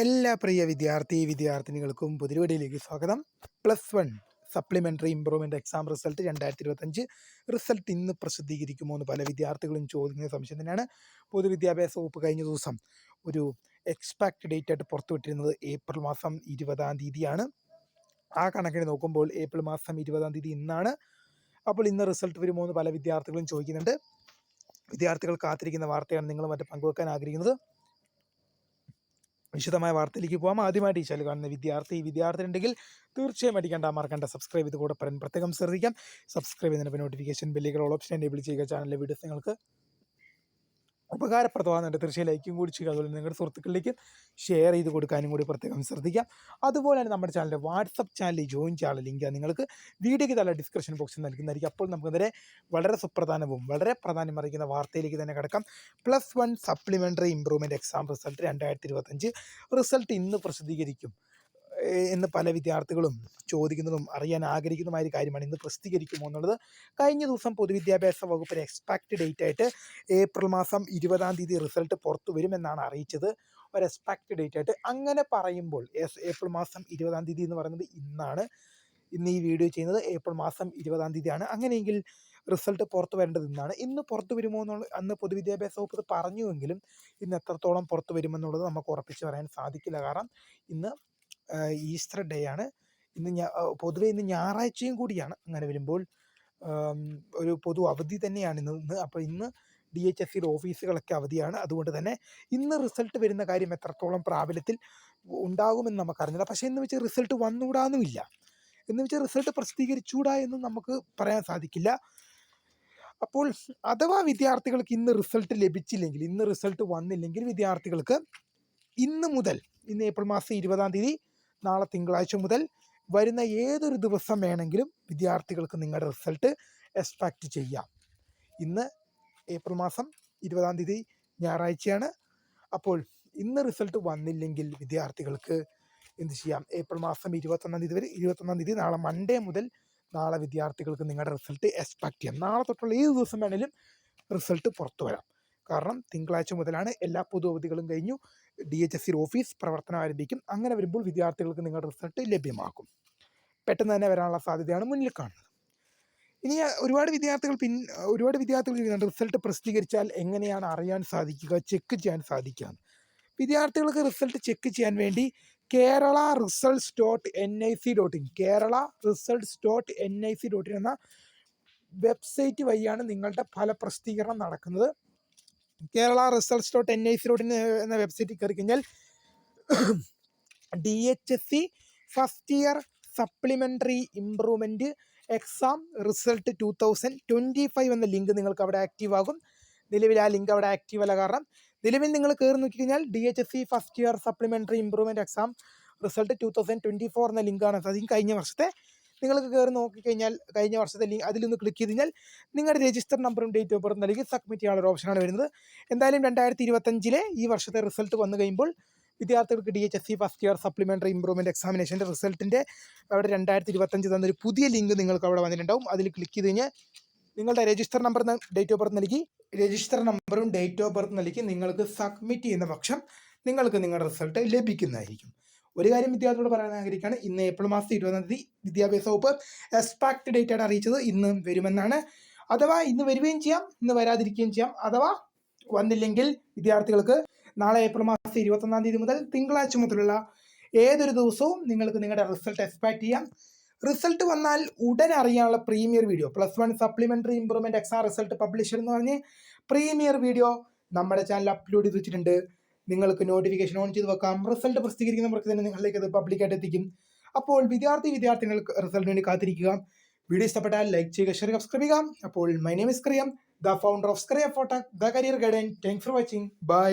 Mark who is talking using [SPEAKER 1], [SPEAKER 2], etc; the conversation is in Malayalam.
[SPEAKER 1] എല്ലാ പ്രിയ വിദ്യാർത്ഥി വിദ്യാർത്ഥിനികൾക്കും പുതിരുവടിയിലേക്ക് സ്വാഗതം. Plus one supplementary improvement exam result രണ്ടായിരത്തി ഇരുപത്തഞ്ച് റിസൾട്ട് ഇന്ന് പ്രസിദ്ധീകരിക്കുമോ എന്ന് പല വിദ്യാർത്ഥികളും ചോദിക്കുന്ന സംശയം തന്നെയാണ്. പൊതുവിദ്യാഭ്യാസ വകുപ്പ് കഴിഞ്ഞ ദിവസം ഒരു എക്സ്പാക്ട് ഡേറ്റ് ആയിട്ട് പുറത്തുവിട്ടിരുന്നത് ഏപ്രിൽ മാസം ഇരുപതാം തീയതിയാണ്. ആ കണക്കിന് നോക്കുമ്പോൾ ഏപ്രിൽ മാസം ഇരുപതാം തീയതി ഇന്നാണ്. അപ്പോൾ ഇന്ന് റിസൾട്ട് വരുമോ എന്ന് പല വിദ്യാർത്ഥികളും ചോദിക്കുന്നുണ്ട്. വിദ്യാർത്ഥികൾ കാത്തിരിക്കുന്ന വാർത്തയാണ് നിങ്ങൾ മറ്റു പങ്കുവെക്കാൻ ആഗ്രഹിക്കുന്നത്. വിശദമായ വാർത്തയിലേക്ക് പോകാം ആദ്യമായിട്ട് ഈ ചാനൽ കാണുന്ന വിദ്യാർത്ഥി വിദ്യാർത്ഥി ഉണ്ടെങ്കിൽ തീർച്ചയായും അടിക്കേണ്ട മറക്കേണ്ട സബ്സ്ക്രൈബ് ചെയ്ത് കൂടെ പറയാൻ പ്രത്യേകം ശ്രദ്ധിക്കാം. സബ്സ്ക്രൈബ് ചെയ്യുന്നതിന് നോട്ടിഫിക്കേഷൻ ബില്ലുകൾ ഓൾ ഓപ്ഷൻ എനേബിൾ ചെയ്യുക. ചാനലിലെ വീഡിയോസ് നിങ്ങൾക്ക് ഉപകാരപ്രദമാകുന്നുണ്ട് തീർച്ചയായും ലൈക്കും കൂടി ചെയ്യുക. അതുപോലെ നിങ്ങളുടെ സുഹൃത്തുക്കളിലേക്ക് ഷെയർ ചെയ്ത് കൊടുക്കാനും കൂടി പ്രത്യേകം ശ്രദ്ധിക്കാം. അതുപോലെ തന്നെ നമ്മുടെ ചാനലിന്റെ വാട്സപ്പ് ചാനലിൽ ജോയിൻ ചെയ്യാനുള്ള ലിങ്ക് നിങ്ങൾക്ക് വീഡിയോയ്ക്ക് തല ഡിസ്ക്രിപ്ഷൻ ബോക്സിൽ നൽകുന്നതായിരിക്കും. അപ്പോൾ നമുക്ക് നേരെ വളരെ സുപ്രധാനവും വളരെ പ്രാധാന്യം അറിയിക്കുന്ന വാർത്തയിലേക്ക് തന്നെ കിടക്കാം. Plus one supplementary improvement exam result രണ്ടായിരത്തി ഇരുപത്തഞ്ച് റിസൾട്ട് ഇന്ന് പ്രസിദ്ധീകരിക്കും. എന്ന് പല വിദ്യാർത്ഥികളും ചോദിക്കുന്നതും അറിയാൻ ആഗ്രഹിക്കുന്നതുമായ ഒരു കാര്യമാണ്. ഇന്ന് പ്രസിദ്ധീകരിക്കുമോ എന്നുള്ളത് കഴിഞ്ഞ ദിവസം പൊതുവിദ്യാഭ്യാസ വകുപ്പിന് എക്സ്പെക്ട് ഡേറ്റ് ആയിട്ട് ഏപ്രിൽ മാസം ഇരുപതാം തീയതി റിസൾട്ട് പുറത്തു വരുമെന്നാണ് അറിയിച്ചത്. ഒരു എക്സ്പെക്ട് ഡേറ്റ് ആയിട്ട് അങ്ങനെ പറയുമ്പോൾ ഏപ്രിൽ മാസം ഇരുപതാം തീയതി എന്ന് പറയുന്നത് ഇന്നാണ്. ഇന്ന് ഈ വീഡിയോ ചെയ്യുന്നത് ഏപ്രിൽ മാസം ഇരുപതാം തീയതിയാണ്. അങ്ങനെയെങ്കിൽ റിസൾട്ട് പുറത്തു വരേണ്ടത് ഇന്നാണ്. ഇന്ന് പുറത്തു വരുമോ എന്നുള്ള അന്ന് പൊതുവിദ്യാഭ്യാസ വകുപ്പ് പറഞ്ഞുവെങ്കിലും ഇന്ന് എത്രത്തോളം പുറത്തു വരുമെന്നുള്ളത് നമുക്ക് ഉറപ്പിച്ച് പറയാൻ സാധിക്കില്ല. കാരണം ഇന്ന് ഈസ്റ്റർ ഡേ ആണ്. ഇന്ന് പൊതുവെ ഇന്ന് ഞായറാഴ്ചയും കൂടിയാണ് അങ്ങനെ വരുമ്പോൾ. ഒരു പൊതു അവധി തന്നെയാണ് ഇന്ന് ഇന്ന് അപ്പോൾ ഇന്ന് ഡി എച്ച് എസ് സിയുടെ ഓഫീസുകളൊക്കെ അവധിയാണ്. അതുകൊണ്ട് തന്നെ ഇന്ന് റിസൾട്ട് വരുന്ന കാര്യം എത്രത്തോളം പ്രാബല്യത്തിൽ ഉണ്ടാകുമെന്ന് നമുക്കറിഞ്ഞില്ല പക്ഷേ എന്ന് വെച്ച് റിസൾട്ട് വന്നുകൂടാന്നുമില്ല എന്ന് വെച്ചാൽ റിസൾട്ട് പ്രസിദ്ധീകരിച്ചൂടാ എന്നും നമുക്ക് പറയാൻ സാധിക്കില്ല. അപ്പോൾ അഥവാ വിദ്യാർത്ഥികൾക്ക് ഇന്ന് റിസൾട്ട് ലഭിച്ചില്ലെങ്കിൽ ഇന്ന് റിസൾട്ട് വന്നില്ലെങ്കിൽ വിദ്യാർത്ഥികൾക്ക് ഇന്ന് മുതൽ ഇന്ന് ഏപ്രിൽ മാസം ഇരുപതാം തീയതി നാളെ തിങ്കളാഴ്ച മുതൽ വരുന്ന ഏതൊരു ദിവസം വേണമെങ്കിലും വിദ്യാർത്ഥികൾക്ക് നിങ്ങളുടെ റിസൾട്ട് എക്സ്പെക്റ്റ് ചെയ്യാം. ഇന്ന് ഏപ്രിൽ മാസം ഇരുപതാം തീയതി ഞായറാഴ്ചയാണ്. അപ്പോൾ ഇന്ന് റിസൾട്ട് വന്നില്ലെങ്കിൽ വിദ്യാർത്ഥികൾക്ക് എന്ത് ചെയ്യാം? ഏപ്രിൽ മാസം ഇരുപത്തൊന്നാം തീയതി വരെ ഇരുപത്തൊന്നാം തീയതി നാളെ മൺഡേ മുതൽ നാളെ വിദ്യാർത്ഥികൾക്ക് നിങ്ങളുടെ റിസൾട്ട് എക്സ്പെക്ട് ചെയ്യാം. നാളെ തൊട്ടുള്ള ഏത് ദിവസം വേണേലും റിസൾട്ട് പുറത്തു വരാം. കാരണം തിങ്കളാഴ്ച മുതലാണ് എല്ലാ പൊതു അവധികളും കഴിഞ്ഞു. D H S C office പ്രവർത്തനം ആരംഭിക്കും. അങ്ങനെ വരുമ്പോൾ വിദ്യാർത്ഥികൾക്ക് നിങ്ങളുടെ റിസൾട്ട് ലഭ്യമാക്കും പെട്ടെന്ന് തന്നെ വരാനുള്ള സാധ്യതയാണ് മുന്നിൽ കാണുന്നത്. ഇനി ഒരുപാട് വിദ്യാർത്ഥികൾ പിൻ ഒരുപാട് വിദ്യാർത്ഥികൾ നിങ്ങളുടെ റിസൾട്ട് പ്രസിദ്ധീകരിച്ചാൽ എങ്ങനെയാണ് അറിയാൻ സാധിക്കുക ചെക്ക് ചെയ്യാൻ സാധിക്കുക വിദ്യാർത്ഥികൾക്ക് റിസൾട്ട് ചെക്ക് ചെയ്യാൻ വേണ്ടി Kerala results dot N I C dot in Kerala results dot N I C dot in എന്ന വെബ്സൈറ്റ് വഴിയാണ് നിങ്ങളുടെ ഫല പ്രസിദ്ധീകരണം നടക്കുന്നത്. Kerala results dot N I C dot in എന്ന വെബ്സൈറ്റിൽ കയറി കഴിഞ്ഞാൽ D H S C first year supplementary improvement exam result two thousand twenty five എന്ന ലിങ്ക് നിങ്ങൾക്ക് അവിടെ ആക്റ്റീവ് ആകും. നിലവിൽ ആ ലിങ്ക് അവിടെ ആക്റ്റീവ് അല്ല കാരണം നിലവിൽ നിങ്ങൾ കയറി നോക്കിക്കഴിഞ്ഞാൽ D H S C first year supplementary improvement exam result two thousand twenty four എന്ന ലിങ്കാണ് അതും കഴിഞ്ഞ വർഷത്തെ നിങ്ങൾക്ക് കയറി നോക്കിക്കഴിഞ്ഞാൽ കഴിഞ്ഞ വർഷത്തെ ലിങ്ക് അതിലൊന്ന് ക്ലിക്ക് ചെയ്ത് കഴിഞ്ഞാൽ നിങ്ങളുടെ രജിസ്റ്റർ നമ്പറും ഡേറ്റ് ഓഫ് ബർത്ത് നൽകി സബ്മിറ്റ് ചെയ്യാനുള്ള ഒരു ഓപ്ഷനാണ് വരുന്നത്. എന്തായാലും രണ്ടായിരത്തി ഇരുപത്തഞ്ചിലെ ഈ വർഷത്തെ റിസൾട്ട് വന്നു കഴിയുമ്പോൾ വിദ്യാർത്ഥികൾക്ക് D H S C first year supplementary improvement എക്സാമിനേഷന്റെ റിസൾട്ടിന്റെ അവിടെ രണ്ടായിരത്തി ഇരുപത്തഞ്ച് തന്നൊരു പുതിയ ലിങ്ക് നിങ്ങൾക്ക് അവിടെ വന്നിട്ടുണ്ടാവും. അതിൽ ക്ലിക്ക് ചെയ്ത് കഴിഞ്ഞാൽ നിങ്ങളുടെ register number date of birth നൽകി രജിസ്റ്റർ നമ്പറും ഡേറ്റ് ഓഫ് ബർത്ത് നൽകി നിങ്ങൾക്ക് സബ്മിറ്റ് ചെയ്യുന്ന പക്ഷം നിങ്ങൾക്ക് നിങ്ങളുടെ റിസൾട്ട് ലഭിക്കുന്നതായിരിക്കും. ഒരു കാര്യം വിദ്യാർത്ഥികളോട് പറയാൻ ആഗ്രഹിക്കുകയാണ്. ഇന്ന് ഏപ്രിൽ മാസം ഇരുപതാം തീയതി വിദ്യാഭ്യാസ വകുപ്പ് എക്സ്പാക്ട് ഡേറ്റ് ആണ് അറിയിച്ചത്. ഇന്ന് വരുമെന്നാണ്. അഥവാ ഇന്ന് വരികയും ചെയ്യാം ഇന്ന് വരാതിരിക്കുകയും ചെയ്യാം അഥവാ വന്നില്ലെങ്കിൽ വിദ്യാർത്ഥികൾക്ക് നാളെ ഏപ്രിൽ മാസം ഇരുപത്തൊന്നാം തീയതി മുതൽ തിങ്കളാഴ്ച മുതലുള്ള ഏതൊരു ദിവസവും നിങ്ങൾക്ക് നിങ്ങളുടെ റിസൾട്ട് എക്സ്പെക്ട് ചെയ്യാം. റിസൾട്ട് വന്നാൽ ഉടൻ അറിയാനുള്ള premiere video plus one supplementary improvement exam result publisher എന്ന് പറഞ്ഞ് പ്രീമിയർ വീഡിയോ നമ്മുടെ ചാനൽ അപ്ലോഡ് ചെയ്ത് വെച്ചിട്ടുണ്ട് നിങ്ങൾക്ക് നോട്ടിഫിക്കേഷൻ ഓൺ ചെയ്ത് വെക്കാം. റിസൾട്ട് പ്രസിദ്ധീകരിക്കുന്നവർക്ക് തന്നെ നിങ്ങളിലേക്ക് അത് പബ്ലിക്കായിട്ട് എത്തിക്കും. അപ്പോൾ വിദ്യാർത്ഥി വിദ്യാർത്ഥികൾക്ക് റിസൾട്ടിന് വേണ്ടി കാത്തിരിക്കുക. വീഡിയോ ഇഷ്ടപ്പെട്ടാൽ ലൈക്ക് ചെയ്യുക ഷെയർ സബ്സ്ക്രൈബ് ചെയ്യുക. അപ്പോൾ മൈ നെയിം ഇസ് ക്രിയം the founder of സ്ക്രിയ photo the career guidance thanks for watching bye